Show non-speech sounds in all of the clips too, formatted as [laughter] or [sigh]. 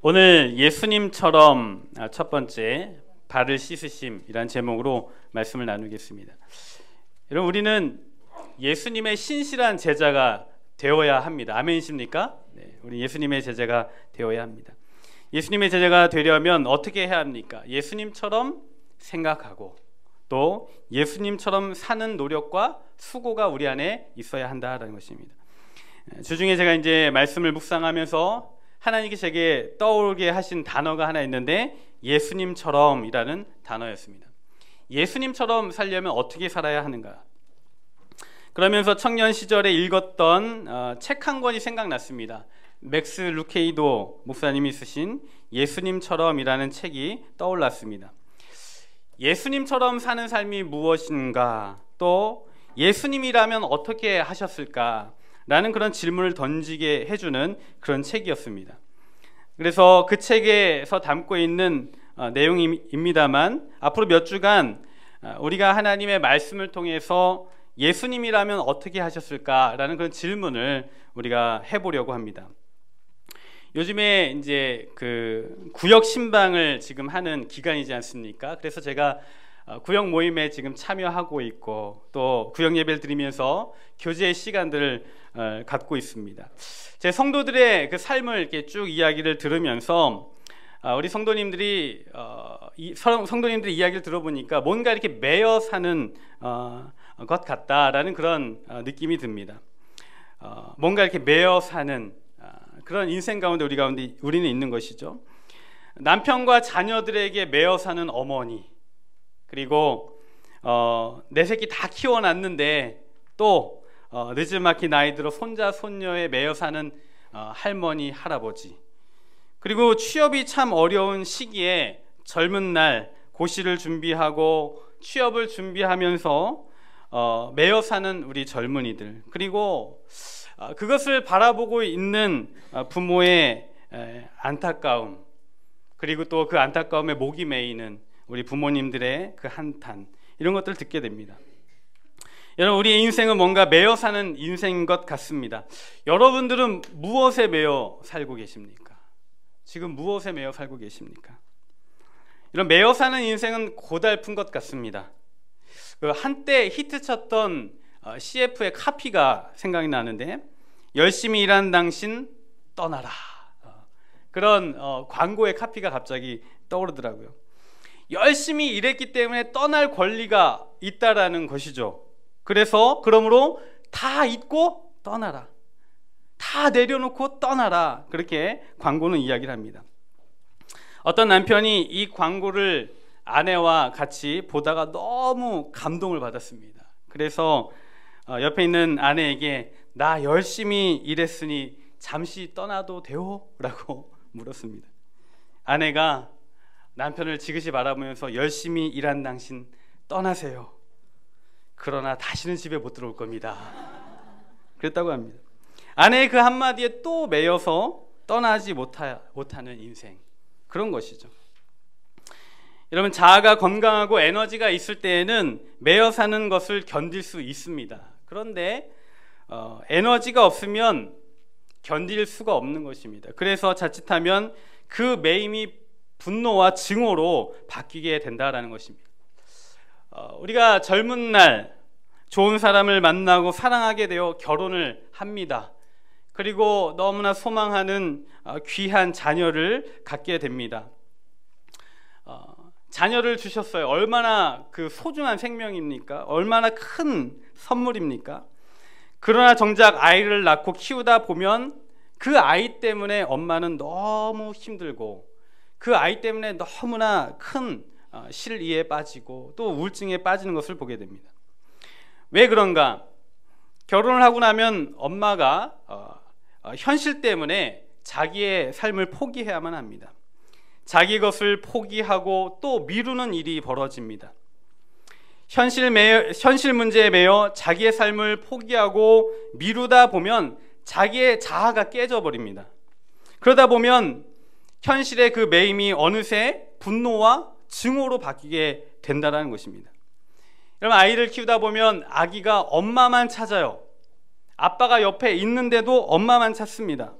오늘 예수님처럼 아, 첫 번째 발을 씻으심이란 제목으로 말씀을 나누겠습니다. 여러분 우리는 예수님의 신실한 제자가 되어야 합니다. 아멘이십니까? 네, 우리 예수님의 제자가 되어야 합니다. 예수님의 제자가 되려면 어떻게 해야 합니까? 예수님처럼 생각하고 또 예수님처럼 사는 노력과 수고가 우리 안에 있어야 한다라는 것입니다. 주중에 제가 이제 말씀을 묵상하면서 하나님께 제게 떠오르게 하신 단어가 하나 있는데 예수님처럼이라는 단어였습니다. 예수님처럼 살려면 어떻게 살아야 하는가? 그러면서 청년 시절에 읽었던 어, 책한 권이 생각났습니다. 맥스 루케이도 목사님이 쓰신 예수님처럼이라는 책이 떠올랐습니다. 예수님처럼 사는 삶이 무엇인가? 또 예수님이라면 어떻게 하셨을까? 라는 그런 질문을 던지게 해주는 그런 책이었습니다. 그래서 그 책에서 담고 있는 어, 내용입니다만 앞으로 몇 주간 어, 우리가 하나님의 말씀을 통해서 예수님이라면 어떻게 하셨을까라는 그런 질문을 우리가 해보려고 합니다. 요즘에 이제 그 구역 신방을 지금 하는 기간이지 않습니까? 그래서 제가 어, 구역 모임에 지금 참여하고 있고 또 구역 예배를 드리면서 교제 시간들을 어, 갖고 있습니다. 제 성도들의 그 삶을 이렇게 쭉 이야기를 들으면서 아, 우리 성도님들이 성도님들의 이야기를 들어보니까 뭔가 이렇게 매여 사는 것 같다라는 그런 어, 느낌이 듭니다. 어, 뭔가 이렇게 매여 사는 어, 그런 인생 가운데 우리 가운데 우리는 있는 것이죠. 남편과 자녀들에게 매여 사는 어머니 그리고 어, 내 새끼 다 키워놨는데 또 어, 늦지막히 나이 들어 손자 손녀에 매여 사는 어, 할머니 할아버지. 그리고 취업이 참 어려운 시기에 젊은 날 고시를 준비하고 취업을 준비하면서 어, 매여 사는 우리 젊은이들. 그리고 어, 그것을 바라보고 있는 어, 부모의 에, 안타까움. 그리고 또 그 안타까움에 목이 메이는 우리 부모님들의 그 한탄 이런 것들을 듣게 됩니다. 여러분 우리의 인생은 뭔가 매여 사는 인생인 것 같습니다. 여러분들은 무엇에 매여 살고 계십니까? 지금 무엇에 매여 살고 계십니까? 이런 매여 사는 인생은 고달픈 것 같습니다. 그 한때 히트쳤던 어, CF의 카피가 생각이 나는데 열심히 일한 당신 떠나라 어, 그런 어, 광고의 카피가 갑자기 떠오르더라고요. 열심히 일했기 때문에 떠날 권리가 있다라는 것이죠. 그래서 그러므로 다 잊고 떠나라. 다 내려놓고 떠나라. 그렇게 광고는 이야기를 합니다. 어떤 남편이 이 광고를 아내와 같이 보다가 너무 감동을 받았습니다. 그래서 어, 옆에 있는 아내에게 나 열심히 일했으니 잠시 떠나도 돼요? 라고 [laughs] 물었습니다. 아내가 남편을 지그시 바라보면서 열심히 일한 당신 떠나세요. 그러나 다시는 집에 못 들어올 겁니다. 그랬다고 합니다. 아내의 그 한마디에 또 매여서 떠나지 못하, 못하는 인생. 그런 것이죠. 여러분 자아가 건강하고 에너지가 있을 때에는 매여 사는 것을 견딜 수 있습니다. 그런데 어, 에너지가 없으면 견딜 수가 없는 것입니다. 그래서 자칫하면 그 매임이 분노와 증오로 바뀌게 된다라는 것입니다. 어, 우리가 젊은 날 좋은 사람을 만나고 사랑하게 되어 결혼을 합니다. 그리고 너무나 소망하는 어, 귀한 자녀를 갖게 됩니다. 어, 자녀를 주셨어요. 얼마나 그 소중한 생명입니까? 얼마나 큰 선물입니까? 그러나 정작 아이를 낳고 키우다 보면 그 아이 때문에 엄마는 너무 힘들고 그 아이 때문에 너무나 큰 어, 실이에 빠지고 또 우울증에 빠지는 것을 보게 됩니다. 왜 그런가? 결혼을 하고 나면 엄마가 어, 어, 현실 때문에 자기의 삶을 포기해야만 합니다. 자기 것을 포기하고 또 미루는 일이 벌어집니다. 현실 매여, 현실 문제에 매여 자기의 삶을 포기하고 미루다 보면 자기의 자아가 깨져버립니다. 그러다 보면 현실의 그 매임이 어느새 분노와 증오로 바뀌게 된다는 것입니다. 여러분 아이를 키우다 보면 아기가 엄마만 찾아요. 아빠가 옆에 있는데도 엄마만 찾습니다.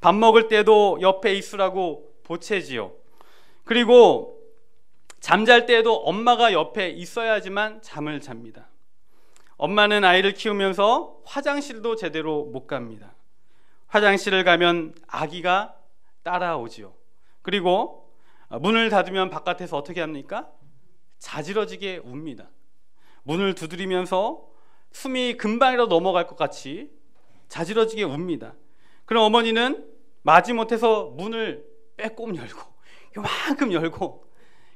밥 먹을 때도 옆에 있으라고 보채지요. 그리고 잠잘 때도 엄마가 옆에 있어야지만 잠을 잡니다. 엄마는 아이를 키우면서 화장실도 제대로 못 갑니다. 화장실을 가면 아기가 따라오지요. 그리고 문을 닫으면 바깥에서 어떻게 합니까? 자지러지게 웁니다. 문을 두드리면서 숨이 금방이라도 넘어갈 것 같이 자지러지게 웁니다. 그럼 어머니는 마지못해서 문을 빼꼼 열고 요만큼 열고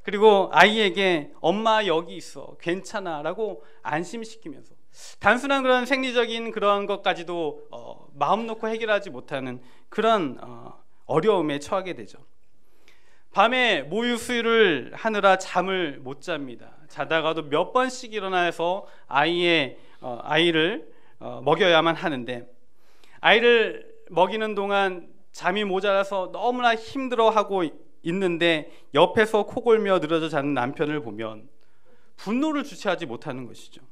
그리고 아이에게 엄마 여기 있어 괜찮아 라고 안심시키면서 단순한 그런 생리적인 그런 것까지도 어, 마음 놓고 해결하지 못하는 그런 어, 어려움에 처하게 되죠. 밤에 모유 수유를 하느라 잠을 못 잡니다. 자다가도 몇 번씩 일어나서 아이의 어, 아이를 어, 먹여야만 하는데 아이를 먹이는 동안 잠이 모자라서 너무나 힘들어하고 있는데 옆에서 코골며 늘어져 자는 남편을 보면 분노를 주체하지 못하는 것이죠.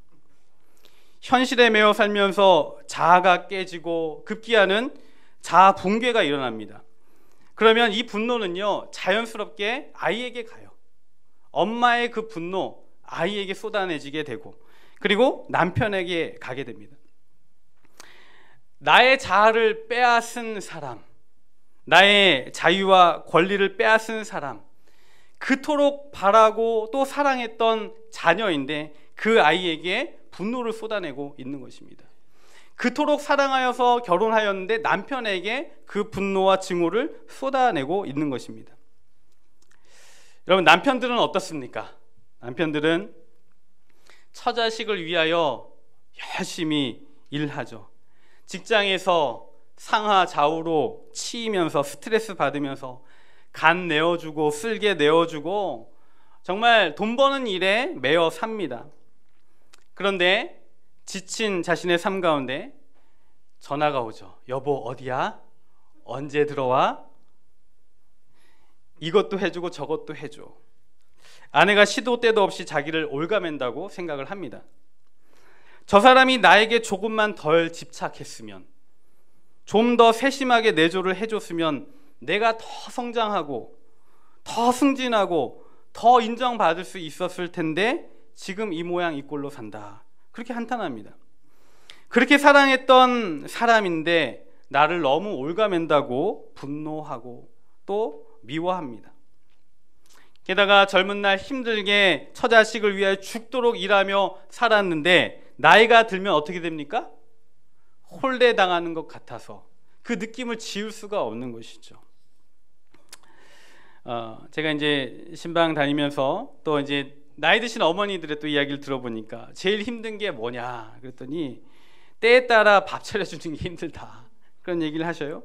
현실에 매여 살면서 자아가 깨지고 급기야는 자아 붕괴가 일어납니다. 그러면 이 분노는요, 자연스럽게 아이에게 가요. 엄마의 그 분노, 아이에게 쏟아내지게 되고, 그리고 남편에게 가게 됩니다. 나의 자아를 빼앗은 사람, 나의 자유와 권리를 빼앗은 사람, 그토록 바라고 또 사랑했던 자녀인데 그 아이에게 분노를 쏟아내고 있는 것입니다. 그토록 사랑하여서 결혼하였는데 남편에게 그 분노와 증오를 쏟아내고 있는 것입니다. 여러분, 남편들은 어떻습니까? 남편들은 처자식을 위하여 열심히 일하죠. 직장에서 상하 좌우로 치이면서 스트레스 받으면서 간 내어주고 쓸개 내어주고 정말 돈 버는 일에 매여 삽니다. 그런데 지친 자신의 삶 가운데 전화가 오죠. 여보, 어디야? 언제 들어와? 이것도 해주고 저것도 해줘. 아내가 시도 때도 없이 자기를 올가맨다고 생각을 합니다. 저 사람이 나에게 조금만 덜 집착했으면, 좀 더 세심하게 내조를 해줬으면 내가 더 성장하고, 더 승진하고, 더 인정받을 수 있었을 텐데 지금 이 모양 이 꼴로 산다. 그렇게 한탄합니다. 그렇게 사랑했던 사람인데 나를 너무 올가맨다고 분노하고 또 미워합니다. 게다가 젊은 날 힘들게 처자식을 위해 죽도록 일하며 살았는데 나이가 들면 어떻게 됩니까? 홀대 당하는 것 같아서 그 느낌을 지울 수가 없는 것이죠. 어, 제가 이제 신방 다니면서 또 이제 나이 드신 어머니들의 또 이야기를 들어보니까 제일 힘든 게 뭐냐 그랬더니 때에 따라 밥 차려주는 게 힘들다 그런 얘기를 하셔요.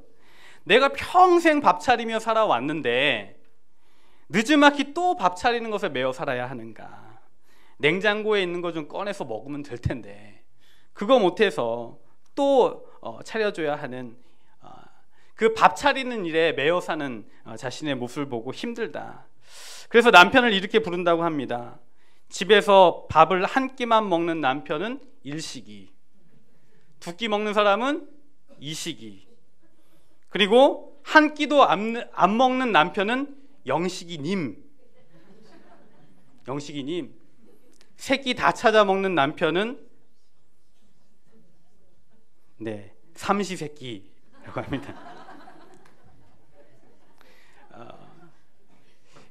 내가 평생 밥 차리며 살아왔는데 늦지막히 또 밥 차리는 것에 매여 살아야 하는가? 냉장고에 있는 거 좀 꺼내서 먹으면 될 텐데 그거 못해서 또 어, 차려줘야 하는 어, 그밥 차리는 일에 매여 사는 어, 자신의 모습을 보고 힘들다. 그래서 남편을 이렇게 부른다고 합니다. 집에서 밥을 한 끼만 먹는 남편은 일식이, 두 끼 먹는 사람은 이식이, 그리고 한 끼도 안, 안 먹는 남편은 영식이님, 영식이님, 세 끼 다 찾아 먹는 남편은 네 삼시세끼라고 합니다.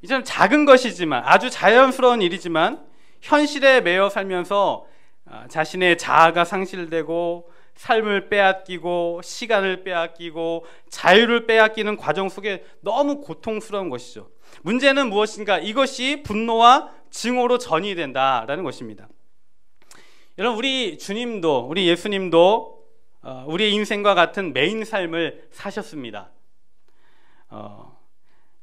이처럼 작은 것이지만 아주 자연스러운 일이지만 현실에 매여 살면서 아, 자신의 자아가 상실되고 삶을 빼앗기고 시간을 빼앗기고 자유를 빼앗기는 과정 속에 너무 고통스러운 것이죠. 문제는 무엇인가? 이것이 분노와 증오로 전이 된다라는 것입니다. 여러분 우리 주님도 우리 예수님도 어, 우리의 인생과 같은 메인 삶을 사셨습니다. 어,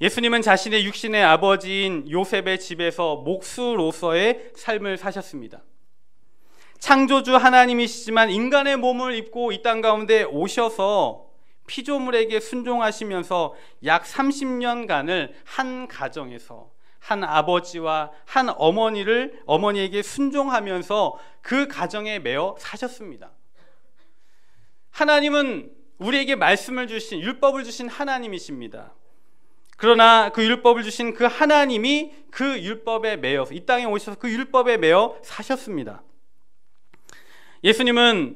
예수님은 자신의 육신의 아버지인 요셉의 집에서 목수로서의 삶을 사셨습니다. 창조주 하나님이시지만 인간의 몸을 입고 이 땅 가운데 오셔서 피조물에게 순종하시면서 약 30년간을 한 가정에서 한 아버지와 한 어머니를 어머니에게 순종하면서 그 가정에 매어 사셨습니다. 하나님은 우리에게 말씀을 주신 율법을 주신 하나님이십니다. 그러나 그 율법을 주신 그 하나님이 그 율법에 매여서 이 땅에 오셔서 그 율법에 매여 사셨습니다. 예수님은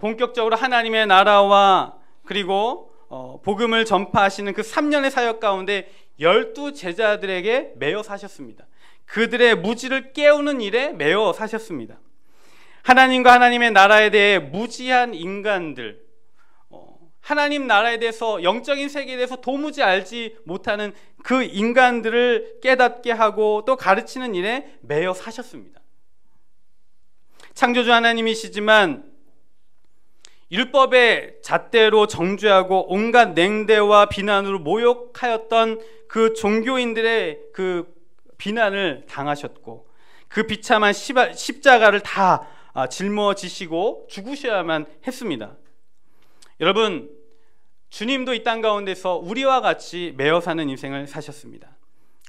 본격적으로 하나님의 나라와 그리고 어, 복음을 전파하시는 그 3년의 사역 가운데 열두 제자들에게 매여 사셨습니다. 그들의 무지를 깨우는 일에 매여 사셨습니다. 하나님과 하나님의 나라에 대해 무지한 인간들, 어, 하나님 나라에 대해서 영적인 세계에 대해서 도무지 알지 못하는 그 인간들을 깨닫게 하고 또 가르치는 일에 매여 사셨습니다. 창조주 하나님이시지만 율법의 잣대로 정죄하고 온갖 냉대와 비난으로 모욕하였던 그 종교인들의 그 비난을 당하셨고 그 비참한 십자가를 다 아, 짊어지시고 죽으셔야만 했습니다. 여러분, 주님도 이 땅 가운데서 우리와 같이 매어 사는 인생을 사셨습니다.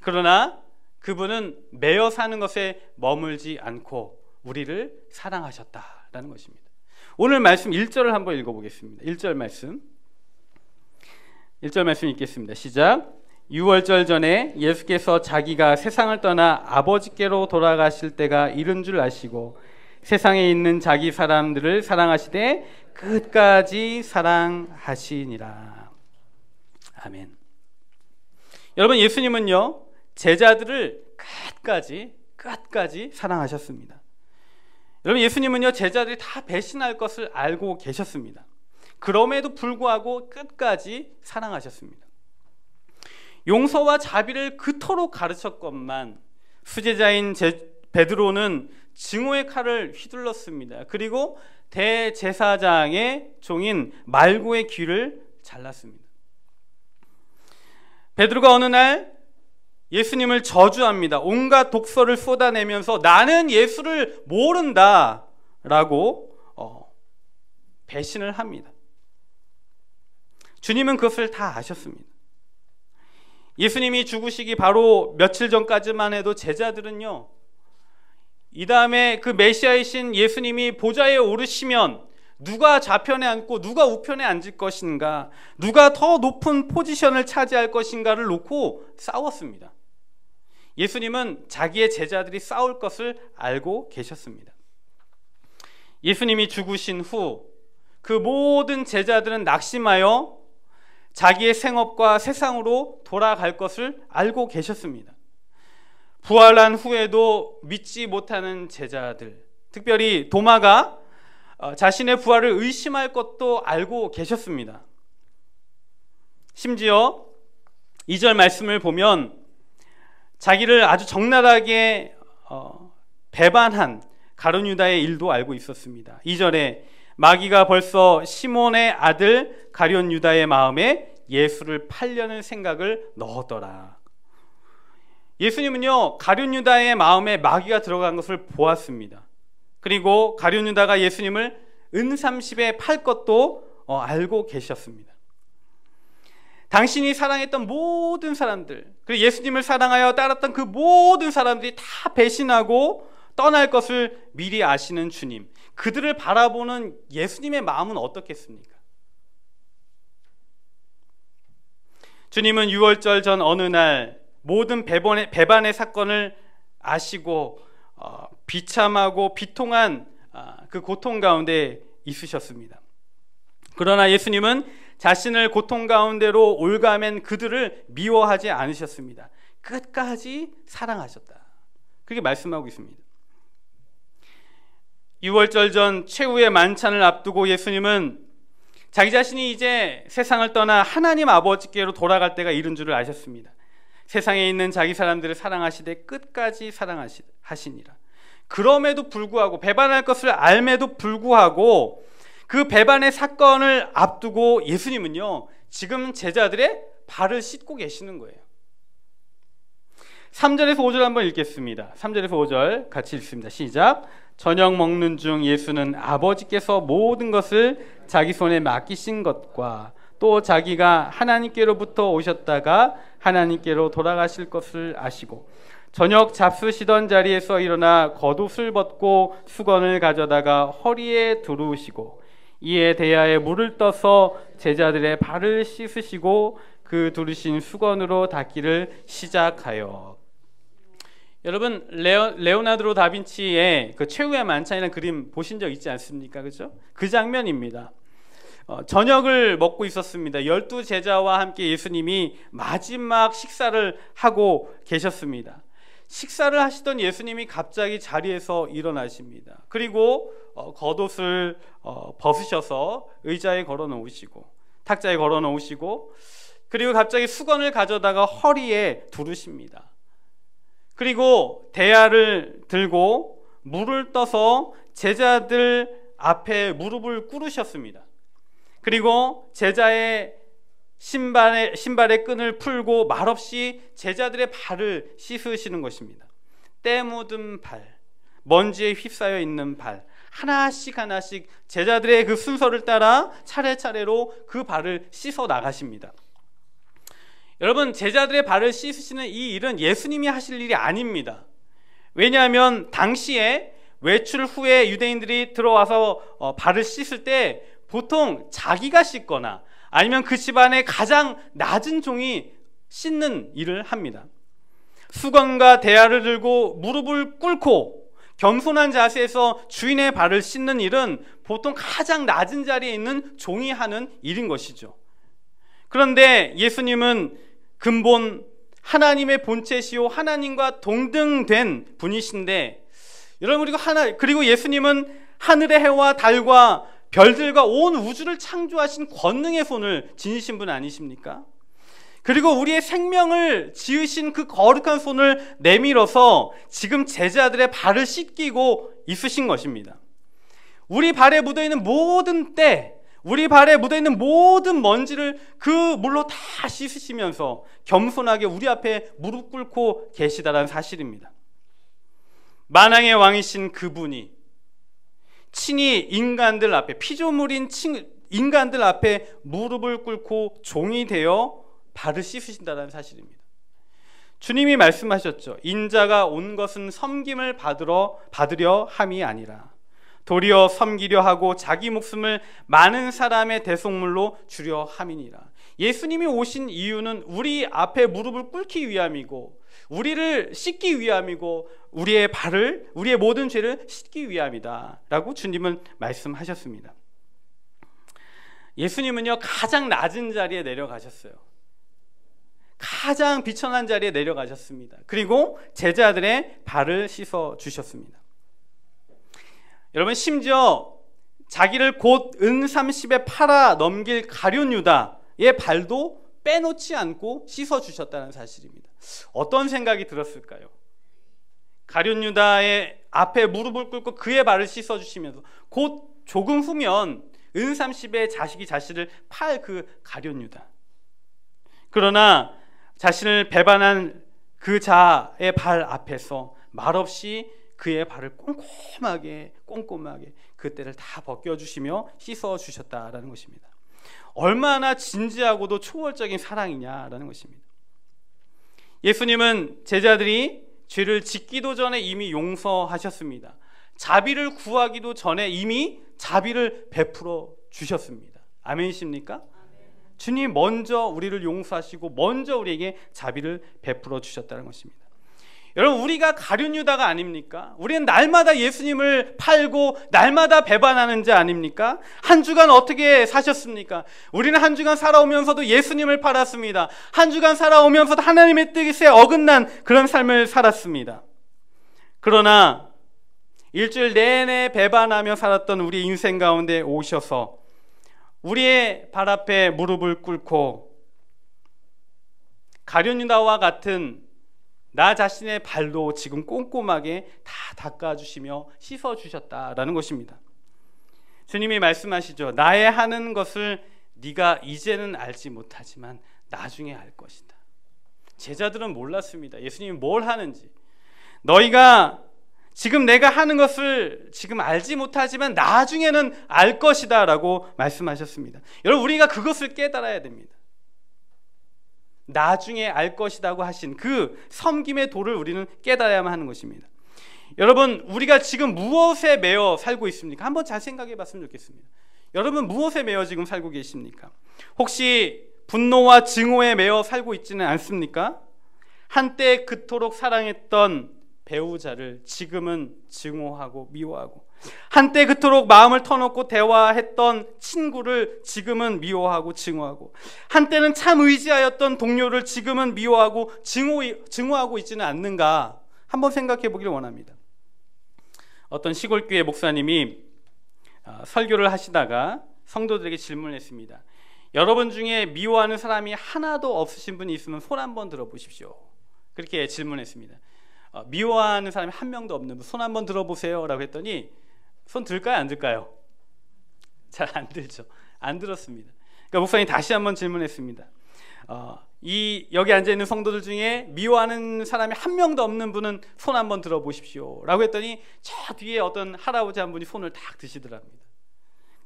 그러나 그분은 매어 사는 것에 머물지 않고 우리를 사랑하셨다라는 것입니다. 오늘 말씀 1절을 한번 읽어보겠습니다. 1절 말씀. 1절 말씀 읽겠습니다. 시작. 6월절 전에 예수께서 자기가 세상을 떠나 아버지께로 돌아가실 때가 이른 줄 아시고 세상에 있는 자기 사람들을 사랑하시되 끝까지 사랑하시니라. 아멘. 여러분 예수님은요 제자들을 끝까지 끝까지 사랑하셨습니다. 여러분 예수님은요 제자들이 다 배신할 것을 알고 계셨습니다. 그럼에도 불구하고 끝까지 사랑하셨습니다. 용서와 자비를 그토록 가르쳤건만 수제자인 제, 베드로는 증오의 칼을 휘둘렀습니다. 그리고 대제사장의 종인 말고의 귀를 잘랐습니다. 베드로가 어느 날 예수님을 저주합니다. 온갖 독서를 쏟아내면서 나는 예수를 모른다 라고 어, 배신을 합니다. 주님은 그것을 다 아셨습니다. 예수님이 죽으시기 바로 며칠 전까지만 해도 제자들은요, 이 다음에 그 메시아이신 예수님이 보좌에 오르시면 누가 좌편에 앉고 누가 우편에 앉을 것인가, 누가 더 높은 포지션을 차지할 것인가를 놓고 싸웠습니다. 예수님은 자기의 제자들이 싸울 것을 알고 계셨습니다. 예수님이 죽으신 후 그 모든 제자들은 낙심하여 자기의 생업과 세상으로 돌아갈 것을 알고 계셨습니다. 부활한 후에도 믿지 못하는 제자들, 특별히 도마가 어, 자신의 부활을 의심할 것도 알고 계셨습니다. 심지어 2절 말씀을 보면 자기를 아주 적나라하게 어, 배반한 가룟유다의 일도 알고 있었습니다. 2절에 마귀가 벌써 시몬의 아들 가룟 유다의 마음에 예수를 팔려는 생각을 넣었더라. 예수님은요 가룟 유다의 마음에 마귀가 들어간 것을 보았습니다. 그리고 가룟 유다가 예수님을 은 30에 팔 것도 어, 알고 계셨습니다. 당신이 사랑했던 모든 사람들, 그리고 예수님을 사랑하여 따랐던 그 모든 사람들이 다 배신하고 떠날 것을 미리 아시는 주님. 그들을 바라보는 예수님의 마음은 어떻겠습니까? 주님은 6월절 전 어느 날 모든 배반의, 배반의 사건을 아시고 어, 비참하고 비통한 어, 그 고통 가운데 있으셨습니다. 그러나 예수님은 자신을 고통 가운데로 올가맨 그들을 미워하지 않으셨습니다. 끝까지 사랑하셨다. 그렇게 말씀하고 있습니다. 6월절 전 최후의 만찬을 앞두고 예수님은 자기 자신이 이제 세상을 떠나 하나님 아버지께로 돌아갈 때가 이른 줄을 아셨습니다. 세상에 있는 자기 사람들을 사랑하시되 끝까지 사랑하시니라. 그럼에도 불구하고 배반할 것을 알매도 불구하고 그 배반의 사건을 앞두고 예수님은요 지금 제자들의 발을 씻고 계시는 거예요. 3절에서 5절 한번 읽겠습니다. 3절에서 5절 같이 읽습니다. 시작. 저녁 먹는 중 예수는 아버지께서 모든 것을 자기 손에 맡기신 것과 또 자기가 하나님께로부터 오셨다가 하나님께로 돌아가실 것을 아시고 저녁 잡수시던 자리에서 일어나 겉옷을 벗고 수건을 가져다가 허리에 두르시고 이에 대하에 물을 떠서 제자들의 발을 씻으시고 그 두르신 수건으로 닦기를 시작하여 여러분 레오, 레오 나드로 다빈치의 그 최후의 만찬이라는 그림 보신 적 있지 않습니까? 그죠? 그 장면입니다. 어, 저녁을 먹고 있었습니다. 열두 제자와 함께 예수님이 마지막 식사를 하고 계셨습니다. 식사를 하시던 예수님이 갑자기 자리에서 일어나십니다. 그리고 어, 겉옷을 어, 벗으셔서 의자에 걸어 놓으시고 탁자에 걸어 놓으시고 그리고 갑자기 수건을 가져다가 허리에 두르십니다. 그리고 대야를 들고 물을 떠서 제자들 앞에 무릎을 꿇으셨습니다. 그리고 제자의 신발의, 신발의 끈을 풀고 말없이 제자들의 발을 씻으시는 것입니다. 때 묻은 발, 먼지에 휩싸여 있는 발, 하나씩 하나씩 제자들의 그 순서를 따라 차례차례로 그 발을 씻어 나가십니다. 여러분, 제자들의 발을 씻으시는 이 일은 예수님이 하실 일이 아닙니다. 왜냐하면 당시에 외출 후에 유대인들이 들어와서 어, 발을 씻을 때 보통 자기가 씻거나 아니면 그 집안의 가장 낮은 종이 씻는 일을 합니다. 수건과 대야를 들고 무릎을 꿇고 겸손한 자세에서 주인의 발을 씻는 일은 보통 가장 낮은 자리에 있는 종이 하는 일인 것이죠. 그런데 예수님은 근본 하나님의 본체시요 하나님과 동등된 분이신데 여러분 그리고 하나 그리고 예수님은 하늘의 해와 달과 별들과 온 우주를 창조하신 권능의 손을 지니신 분 아니십니까? 그리고 우리의 생명을 지으신 그 거룩한 손을 내밀어서 지금 제자들의 발을 씻기고 있으신 것입니다. 우리 발에 묻어 있는 모든 때, 우리 발에 묻어 있는 모든 먼지를 그 물로 다 씻으시면서 겸손하게 우리 앞에 무릎 꿇고 계시다라는 사실입니다. 만왕의 왕이신 그분이 친히 인간들 앞에 피조물인 인간들 앞에 무릎을 꿇고 종이 되어 발을 씻으신다는 사실입니다. 주님이 말씀하셨죠. 인자가 온 것은 섬김을 받으러 받으려 함이 아니라 도리어 섬기려 하고 자기 목숨을 많은 사람의 대속물로 주려 함이니라. 예수님이 오신 이유는 우리 앞에 무릎을 꿇기 위함이고 우리를 씻기 위함이고 우리의 발을 우리의 모든 죄를 씻기 위함이다라고 주님은 말씀하셨습니다. 예수님은요 가장 낮은 자리에 내려가셨어요. 가장 비천한 자리에 내려가셨습니다. 그리고 제자들의 발을 씻어 주셨습니다. 여러분 심지어 자기를 곧은 30에 팔아 넘길 가룟 유다의 발도 빼놓지 않고 씻어 주셨다는 사실입니다. 어떤 생각이 들었을까요? 가룟 유다의 앞에 무릎을 꿇고 그의 발을 씻어 주시면서 곧 조금 후면 은 30의 자식이 자신을 팔 그 가룟 유다. 그러나 자신을 배반한 그 자의 발 앞에서 말없이 그의 발을 꼼꼼하게 꼼꼼하게 그때를 다 벗겨 주시며 씻어 주셨다라는 것입니다. 얼마나 진지하고도 초월적인 사랑이냐라는 것입니다. 예수님은 제자들이 죄를 짓기도 전에 이미 용서하셨습니다. 자비를 구하기도 전에 이미 자비를 베풀어 주셨습니다. 아멘이십니까? 주님 먼저 우리를 용서하시고 먼저 우리에게 자비를 베풀어 주셨다는 것입니다. 여러분 우리가 가룟 유다가 아닙니까? 우리는 날마다 예수님을 팔고 날마다 배반하는 자 아닙니까? 한 주간 어떻게 사셨습니까? 우리는 한 주간 살아오면서도 예수님을 팔았습니다. 한 주간 살아오면서도 하나님의 뜻에 어긋난 그런 삶을 살았습니다. 그러나 일주일 내내 배반하며 살았던 우리 인생 가운데 오셔서 우리의 발 앞에 무릎을 꿇고 가룟 유다와 같은 나 자신의 발도 지금 꼼꼼하게 다 닦아주시며 씻어주셨다라는 것입니다. 주님이 말씀하시죠. 나의 하는 것을 네가 이제는 알지 못하지만 나중에 알 것이다. 제자들은 몰랐습니다. 예수님이 뭘 하는지. 너희가 지금 내가 하는 것을 지금 알지 못하지만 나중에는 알 것이다 라고 말씀하셨습니다. 여러분 우리가 그것을 깨달아야 됩니다. 나중에 알 것이라고 하신 그 섬김의 도를 우리는 깨달아야만 하는 것입니다. 여러분, 우리가 지금 무엇에 매여 살고 있습니까? 한번 잘 생각해 봤으면 좋겠습니다. 여러분 무엇에 매여 지금 살고 계십니까? 혹시 분노와 증오에 매여 살고 있지는 않습니까? 한때 그토록 사랑했던 배우자를 지금은 증오하고 미워하고 한때 그토록 마음을 터놓고 대화했던 친구를 지금은 미워하고 증오하고 한때는 참 의지하였던 동료를 지금은 미워하고 증오, 증오하고 있지는 않는가 한번 생각해 보기를 원합니다. 어떤 시골교회 목사님이 어, 설교를 하시다가 성도들에게 질문을 했습니다. 여러분 중에 미워하는 사람이 하나도 없으신 분이 있으면 손 한번 들어보십시오. 그렇게 질문했습니다. 어, 미워하는 사람이 한 명도 없는 분 손 한번 들어보세요라고 했더니 손 들까요 안 들까요? 잘 안 들죠. 안 들었습니다. 그러니까 목사님 다시 한번 질문했습니다. 어, 이 여기 앉아 있는 성도들 중에 미워하는 사람이 한 명도 없는 분은 손 한번 들어보십시오라고 했더니 저 뒤에 어떤 할아버지 한 분이 손을 딱 드시더랍니다.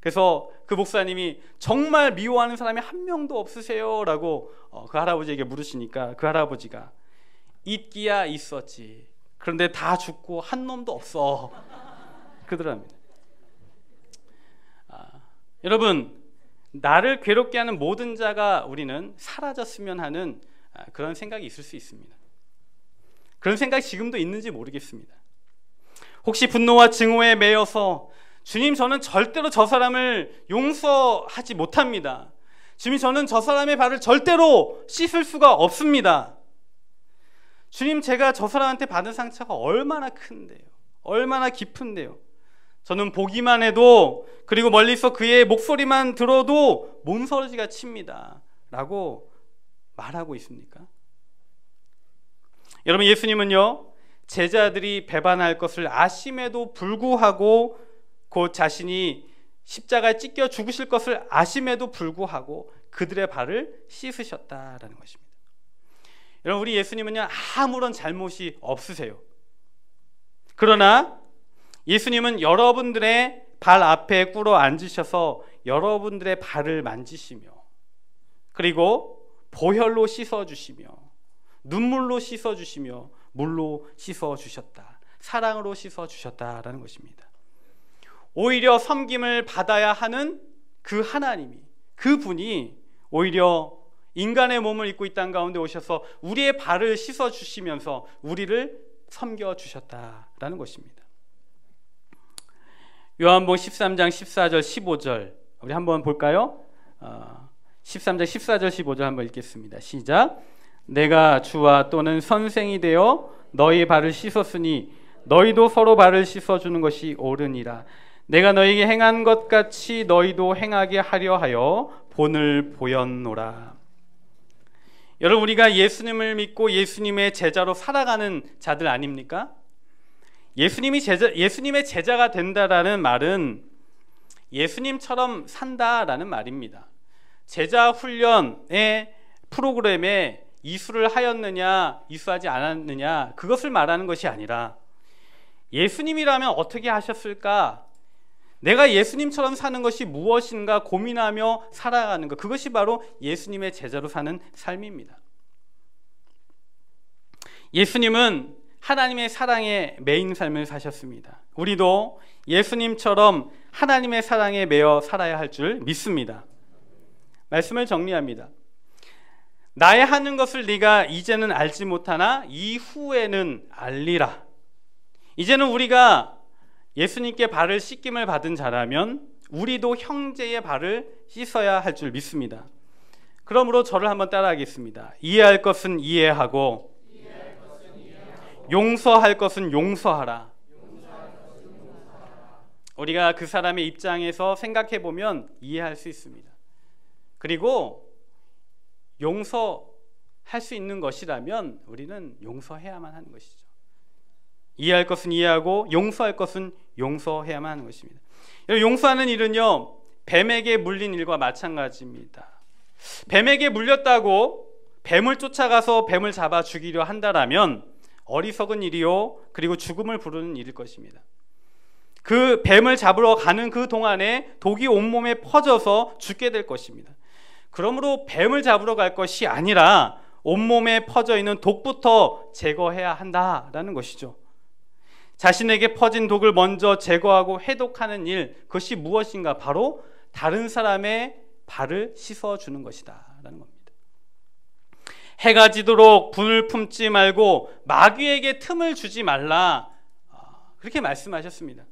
그래서 그 목사님이 정말 미워하는 사람이 한 명도 없으세요라고 어, 그 할아버지에게 물으시니까 그 할아버지가 있기야 있었지. 그런데 다 죽고 한 놈도 없어. 그러더랍니다. 아, 여러분 나를 괴롭게 하는 모든 자가 우리는 사라졌으면 하는 아, 그런 생각이 있을 수 있습니다. 그런 생각이 지금도 있는지 모르겠습니다. 혹시 분노와 증오에 매여서 주님 저는 절대로 저 사람을 용서하지 못합니다. 주님 저는 저 사람의 발을 절대로 씻을 수가 없습니다. 주님 제가 저 사람한테 받은 상처가 얼마나 큰데요. 얼마나 깊은데요. 저는 보기만 해도 그리고 멀리서 그의 목소리만 들어도 몸서리가 칩니다. 라고 말하고 있습니까? 여러분 예수님은요. 제자들이 배반할 것을 아심에도 불구하고 곧 자신이 십자가에 찢겨 죽으실 것을 아심에도 불구하고 그들의 발을 씻으셨다라는 것입니다. 여러분 우리 예수님은요 아무런 잘못이 없으세요. 그러나 예수님은 여러분들의 발 앞에 꿇어 앉으셔서 여러분들의 발을 만지시며 그리고 보혈로 씻어 주시며 눈물로 씻어 주시며 물로 씻어 주셨다. 사랑으로 씻어 주셨다라는 것입니다. 오히려 섬김을 받아야 하는 그 하나님이 그 분이 오히려 인간의 몸을 입고 이 땅 가운데 오셔서 우리의 발을 씻어 주시면서 우리를 섬겨 주셨다라는 것입니다. 요한복 13장 14절 15절 우리 한번 볼까요? 어, 13장 14절 15절 한번 읽겠습니다. 시작. 내가 주와 또는 선생이 되어 너희 발을 씻었으니 너희도 서로 발을 씻어 주는 것이 옳으니라. 내가 너희에게 행한 것 같이 너희도 행하게 하려 하여 본을 보였노라. 여러분 우리가 예수님을 믿고 예수님의 제자로 살아가는 자들 아닙니까? 예수님이 제자, 예수님의 제자가 된다라는 말은 예수님처럼 산다라는 말입니다. 제자 훈련의 프로그램에 이수를 하였느냐, 이수하지 않았느냐, 그것을 말하는 것이 아니라 예수님이라면 어떻게 하셨을까? 내가 예수님처럼 사는 것이 무엇인가 고민하며 살아가는 것. 그것이 바로 예수님의 제자로 사는 삶입니다. 예수님은 하나님의 사랑에 매인 삶을 사셨습니다. 우리도 예수님처럼 하나님의 사랑에 매여 살아야 할 줄 믿습니다. 말씀을 정리합니다. 나의 하는 것을 네가 이제는 알지 못하나 이후에는 알리라. 이제는 우리가 예수님께 발을 씻김을 받은 자라면 우리도 형제의 발을 씻어야 할 줄 믿습니다. 그러므로 저를 한번 따라하겠습니다. 이해할 것은 이해하고 용서할 것은 용서하라. 우리가 그 사람의 입장에서 생각해 보면 이해할 수 있습니다. 그리고 용서할 수 있는 것이라면 우리는 용서해야만 하는 것이죠. 이해할 것은 이해하고 용서할 것은 용서해야만 하는 것입니다. 용서하는 일은요, 뱀에게 물린 일과 마찬가지입니다. 뱀에게 물렸다고 뱀을 쫓아가서 뱀을 잡아 죽이려 한다라면 어리석은 일이요 그리고 죽음을 부르는 일일 것입니다. 그 뱀을 잡으러 가는 그 동안에 독이 온몸에 퍼져서 죽게 될 것입니다. 그러므로 뱀을 잡으러 갈 것이 아니라 온몸에 퍼져 있는 독부터 제거해야 한다라는 것이죠. 자신에게 퍼진 독을 먼저 제거하고 해독하는 일, 그것이 무엇인가? 바로 다른 사람의 발을 씻어 주는 것이다라는 겁니다. 해가 지도록 분을 품지 말고 마귀에게 틈을 주지 말라 아, 그렇게 말씀하셨습니다.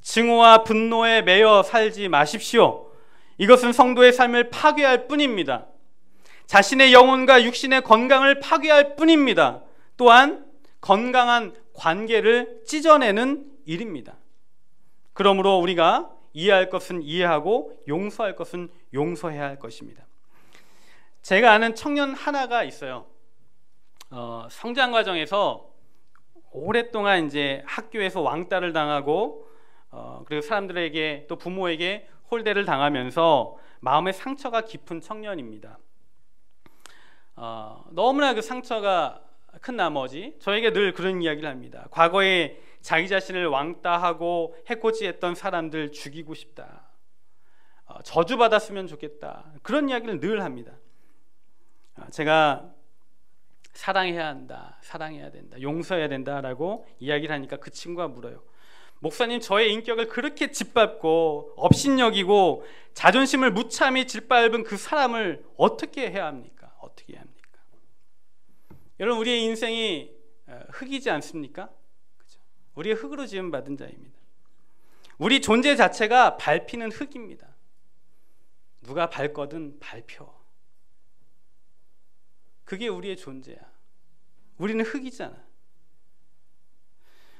증오와 분노에 매여 살지 마십시오. 이것은 성도의 삶을 파괴할 뿐입니다. 자신의 영혼과 육신의 건강을 파괴할 뿐입니다. 또한 건강한 관계를 찢어내는 일입니다. 그러므로 우리가 이해할 것은 이해하고 용서할 것은 용서해야 할 것입니다. 제가 아는 청년 하나가 있어요. 어, 성장 과정에서 오랫동안 이제 학교에서 왕따를 당하고 어, 그리고 사람들에게 또 부모에게 홀대를 당하면서 마음의 상처가 깊은 청년입니다. 어, 너무나 그 상처가 큰 나머지 저에게 늘 그런 이야기를 합니다. 과거에 자기 자신을 왕따하고 해코지했던 사람들 죽이고 싶다. 어, 저주받았으면 좋겠다. 그런 이야기를 늘 합니다. 어, 제가 사랑해야 한다. 사랑해야 된다. 용서해야 된다라고 이야기를 하니까 그 친구가 물어요. 목사님 저의 인격을 그렇게 짓밟고 업신여기고 자존심을 무참히 짓밟은 그 사람을 어떻게 해야 합니까? 어떻게 해야 합니까? 여러분 우리의 인생이 어, 흙이지 않습니까? 그렇죠? 우리의 흙으로 지음 받은 자입니다. 우리 존재 자체가 밟히는 흙입니다. 누가 밟거든 밟혀. 그게 우리의 존재야. 우리는 흙이잖아.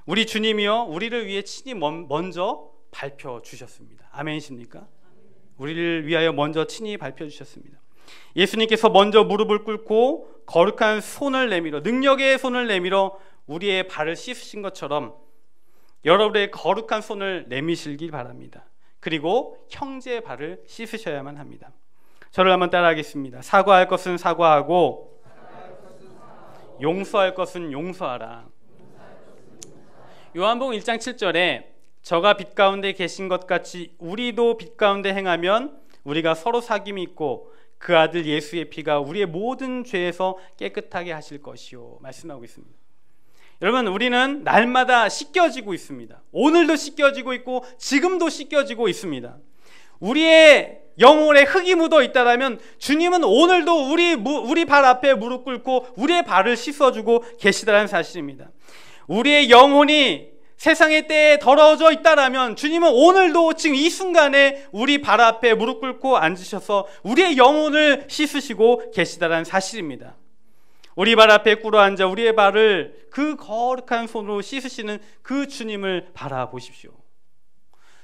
우리 주님이요 우리를 위해 친히 먼저 발표 주셨습니다. 아멘이십니까? 우리를 위하여 먼저 친히 발표 주셨습니다. 예수님께서 먼저 무릎을 꿇고 거룩한 손을 내밀어 능력의 손을 내밀어 우리의 발을 씻으신 것처럼 여러분의 거룩한 손을 내미실길 바랍니다. 그리고 형제의 발을 씻으셔야만 합니다. 저를 한번 따라하겠습니다. 사과할 것은 사과하고 용서할 것은 용서하라. 요한복음 1장 7절에 저가 빛 가운데 계신 것 같이 우리도 빛 가운데 행하면 우리가 서로 사귐이 있고 그 아들 예수의 피가 우리의 모든 죄에서 깨끗하게 하실 것이요 말씀하고 있습니다. 여러분 우리는 날마다 씻겨지고 있습니다. 오늘도 씻겨지고 있고 지금도 씻겨지고 있습니다. 우리의 영혼에 흙이 묻어 있다라면 주님은 오늘도 우리 우리 발 앞에 무릎 꿇고 우리의 발을 씻어 주고 계시다는 사실입니다. 우리의 영혼이 세상의 때에 더러워져 있다라면 주님은 오늘도 지금 이 순간에 우리 발 앞에 무릎 꿇고 앉으셔서 우리의 영혼을 씻으시고 계시다는 사실입니다. 우리 발 앞에 꿇어 앉아 우리의 발을 그 거룩한 손으로 씻으시는 그 주님을 바라보십시오.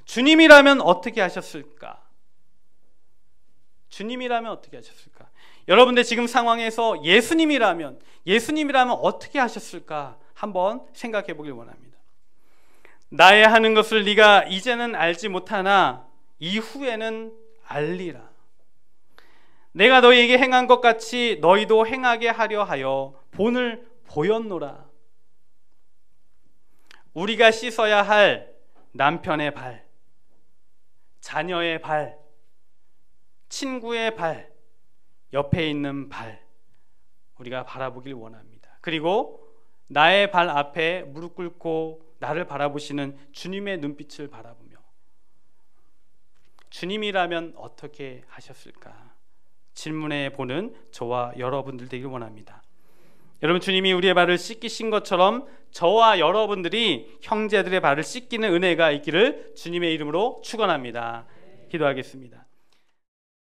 주님이라면 어떻게 하셨을까? 주님이라면 어떻게 하셨을까? 여러분들 지금 상황에서 예수님이라면 예수님이라면 어떻게 하셨을까? 한번 생각해 보길 원합니다. 나의 하는 것을 네가 이제는 알지 못하나 이후에는 알리라. 내가 너희에게 행한 것 같이 너희도 행하게 하려 하여 본을 보였노라. 우리가 씻어야 할 남편의 발, 자녀의 발, 친구의 발, 옆에 있는 발, 우리가 바라보길 원합니다. 그리고 나의 발 앞에 무릎 꿇고 나를 바라보시는 주님의 눈빛을 바라보며 주님이라면 어떻게 하셨을까? 질문해 보는 저와 여러분들 되길 원합니다. 여러분 주님이 우리의 발을 씻기신 것처럼 저와 여러분들이 형제들의 발을 씻기는 은혜가 있기를 주님의 이름으로 축원합니다. 기도하겠습니다.